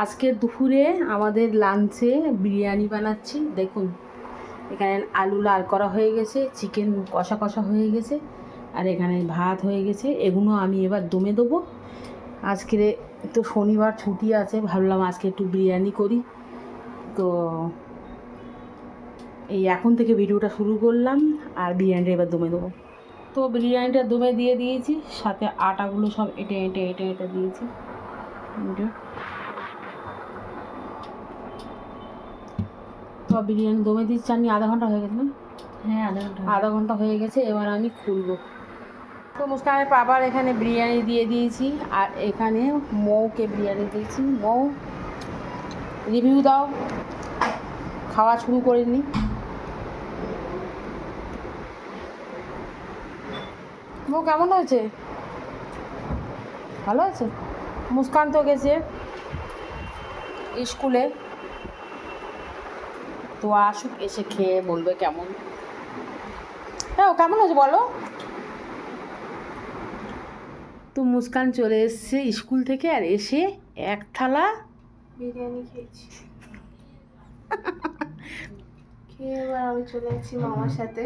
আজকে দুপুরে আমাদের লাঞ্চে বিরিয়ানি বানাচ্ছি। দেখুন, এখানে আলু লাল করা হয়ে গেছে, চিকেন কষা কষা হয়ে গেছে, আর এখানে ভাত হয়ে গেছে। এগুলো আমি এবার দমে দেবো। আজকে তো শনিবার ছুটি আছে, ভাবলাম আজকে একটু বিরিয়ানি করি। তো এই এখন থেকে ভিডিওটা শুরু করলাম, আর বিরিয়ানিটা এবার দমে দেবো। তো বিরিয়ানিটা দমে দিয়ে দিয়েছি, সাথে আটাগুলো সব এঁটে এঁটে এঁটে এঁটে দিয়েছি। তো বিরিয়ানি দমে দিচ্ছি আমি আধা ঘণ্টা হয়ে গেছে না? হ্যাঁ আধা ঘণ্টা আধা ঘণ্টা হয়ে গেছে এবার আমি খুলবো। তো মুস্কানের পাপার এখানে বিরিয়ানি দিয়ে দিয়েছি আর এখানে মৌকে বিরিয়ানি দিয়েছি। মৌ রিভিউ দাও খাওয়া শুরু করিনি মৌ কেমন হয়েছে? ভালো আছে? মুস্কান তো গেছে স্কুলে। তো আসুক এসে খেয়ে বলবে কেমন। হ্যাঁ ও কেমন হয়েছে বলো? তো মুস্কান চলে এসছে স্কুল থেকে আর এসে এক থালা বিরিয়ানি খেয়েছি। খেয়ে এবার আমি চলে যাচ্ছি মামার সাথে।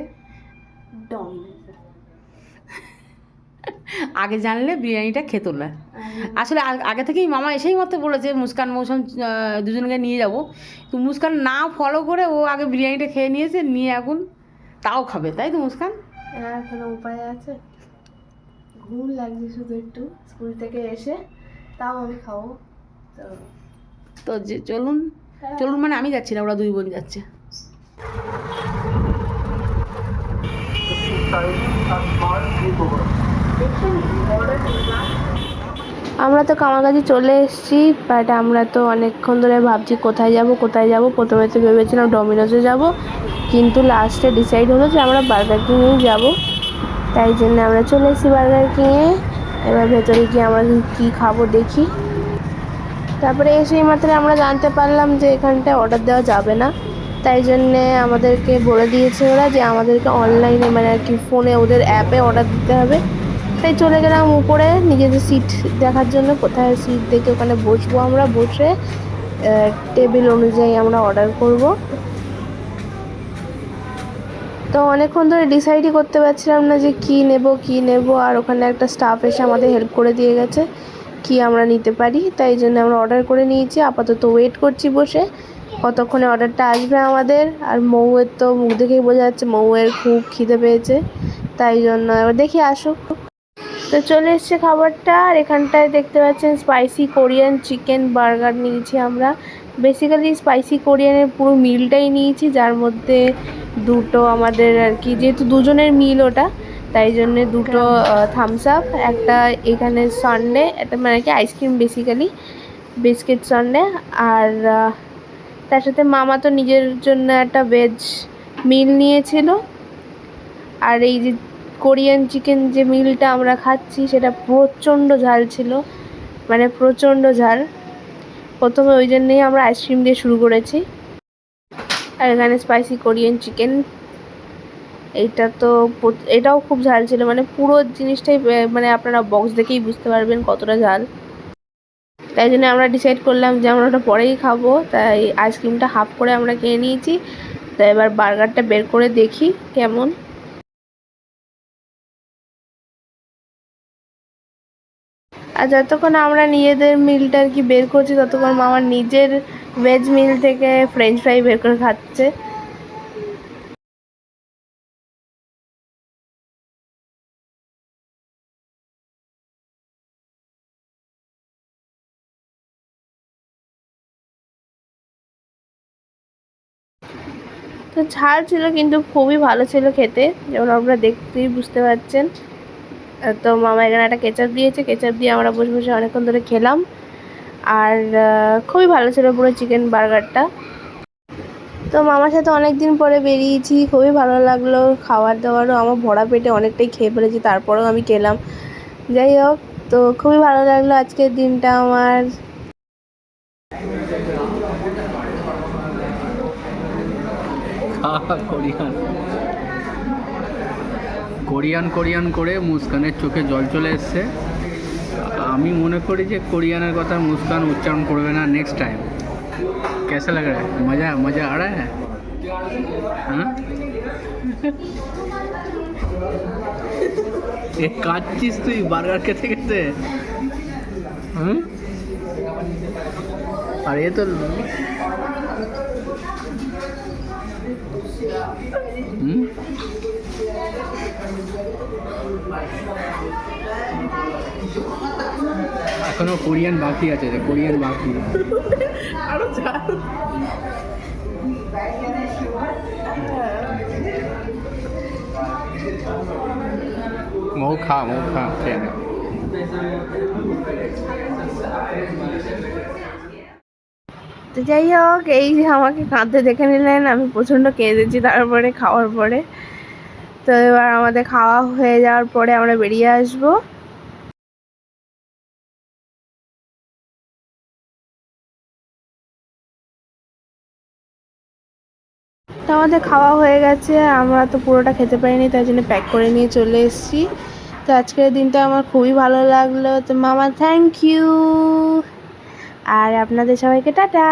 ডমিনোজে। আগে জানলে বিরিয়ানিটা খেত না আসলে আগে থেকেই মামা এসেই মতো বলেছে মুস্কান মৌসুম দুজনকে নিয়ে যাব তো মুস্কান না ফলো করে ও আগে বিরিয়ানিটা খেয়ে নিয়েছে নিয়ে এখন তাও খাবে তাই তো মুস্কান কোনো উপায় আছে ঘুম লাগছে শুধু একটু স্কুল থেকে এসে তাও আমি খাব তো তো যে চলুন চলুন মানে আমি যাচ্ছি না ওরা দুই বোন যাচ্ছে আমরা তো কামারকাছি চলে এসেছি বাট আমরা তো অনেকক্ষণ ধরে ভাবছি কোথায় যাব কোথায় যাব। প্রথমে তো ভেবেছিলাম ডমিনোজে যাব, কিন্তু লাস্টে ডিসাইড হলো যে আমরা বার্গার কিংয়েই যাব। তাই জন্য আমরা চলে এসেছি বার্গার কিংয়ে এবার ভেতরে গিয়ে আমরা কী খাব দেখি। তারপরে এসেই মাত্র আমরা জানতে পারলাম যে এখানটায় অর্ডার দেওয়া যাবে না। তাই জন্যে আমাদেরকে বলে দিয়েছে ওরা যে আমাদেরকে অনলাইনে মানে আর কি ফোনে ওদের অ্যাপে অর্ডার দিতে হবে। তাই চলে গেলাম উপরে, নিজেদের সিট দেখার জন্য। কোথায় সিট দেখে ওখানে বসবো আমরা, বসে টেবিল অনুযায়ী আমরা অর্ডার করব। তো অনেকক্ষণ ধরে ডিসাইডই করতে পারছিলাম না যে কি নেব কি নেব, আর ওখানে একটা স্টাফ এসে আমাদের হেল্প করে দিয়ে গেছে কি আমরা নিতে পারি। তাই জন্য আমরা অর্ডার করে নিয়েছি। আপাতত ওয়েট করছি বসে। কতক্ষণে অর্ডারটা আসবে আমাদের? আর মৌয়ের তো মুখ দেখেই বোঝা যাচ্ছে মৌয়ের খুব খিদে পেয়েছে। তাই জন্য এবার দেখি আসুক। তো চলে এসছে খাবারটা আর এখানটায় দেখতে পাচ্ছেন স্পাইসি কোরিয়ান চিকেন বার্গার নিয়েছি আমরা। বেসিক্যালি স্পাইসি কোরিয়ানের পুরো মিলটাই নিয়েছি যার মধ্যে দুটো আমাদের আর কি যেহেতু দুজনের মিল ওটা তাই জন্যে দুটো থামস আপ একটা এখানে সানডে একটা মানে কি ice cream basically biscuit sundae আর তার সাথে মামা তো নিজের জন্য একটা ভেজ মিল নিয়েছিল। আর এই যে কোরিয়ান চিকেন যে মিলটা আমরা খাচ্ছি, সেটা প্রচণ্ড ঝাল ছিল। মানে প্রচণ্ড ঝাল। প্রথমে ওই জন্যেই আমরা আইসক্রিম দিয়ে শুরু করেছি। আর এখানে স্পাইসি কোরিয়ান চিকেন এইটা তো এটাও খুব ঝাল ছিল। মানে পুরো জিনিসটাই মানে আপনারা বক্স দেখেই বুঝতে পারবেন কতটা ঝাল। তাই জন্য আমরা ডিসাইড করলাম যে আমরা ওটা পরেই খাব। তাই আইসক্রিমটা হাফ করে আমরা খেয়ে নিয়েছি। তো এবার বার্গারটা বের করে দেখি কেমন। আর যতক্ষণ আমরা নিজেদের মিলটা আর কি বের করছি, ততক্ষণ মামার নিজের ভেজ মিল থেকে ফ্রেঞ্চ ফ্রাই বের করে খাচ্ছে। তো ঝাল ছিল, কিন্তু খুবই ভালো ছিল খেতে, যেমন আপনারা দেখতেই বুঝতে পারছেন। তো মামা এখানে একটা কেচাপ দিয়েছে কেচাপ দিয়ে আমরা বসে বসে অনেকক্ষণ ধরে খেলাম। আর খুবই ভালো ছিল পুরো চিকেন বার্গারটা তো মামার সাথে অনেক দিন পরে বেরিয়েছি, খুবই ভালো লাগল খাবার দাবারও আমার ভরা পেটে অনেকটাই খেয়ে ফেলেছি, তারপরেও আমি খেলাম। যাই হোক, তো খুবই ভালো লাগল আজকের দিনটা আমার। খাওয়া কোরিয়ান কোরিয়ান কোরিয়ান করে মুস্কানের চোখে জল চলে এসছে আমি মনে করি যে কোরিয়ানের কথা মুস্কান উচ্চারণ করবে না নেক্সট টাইম कैसा लग रहा है मज़ा मज़ा आ रहा है हाँ এ কাঁদছিস তুই বার্গার খেতে খেতে হুম আর এ তো হুম এখনও কোরিয়ান বাকি আছে রে কোরিয়ান বাকি। আরও মৌ খা মৌ খা খেয়ে। তো যাই হোক এই যে আমাকে কাঁদতে দেখে নিলেন আমি প্রচণ্ড কেঁদেছি তারপরে খাওয়ার পরে। তো এবার আমাদের খাওয়া হয়ে যাওয়ার পরে আমরা বেরিয়ে আসব। তো আমাদের খাওয়া হয়ে গেছে, আমরা তো পুরোটা খেতে পারিনি, তাই জন্য প্যাক করে নিয়ে চলে এসেছি। তো আজকের দিনটা আমার খুবই ভালো লাগল, তো মামা থ্যাংক ইউ আর আপনাদের সবাইকে টাটা।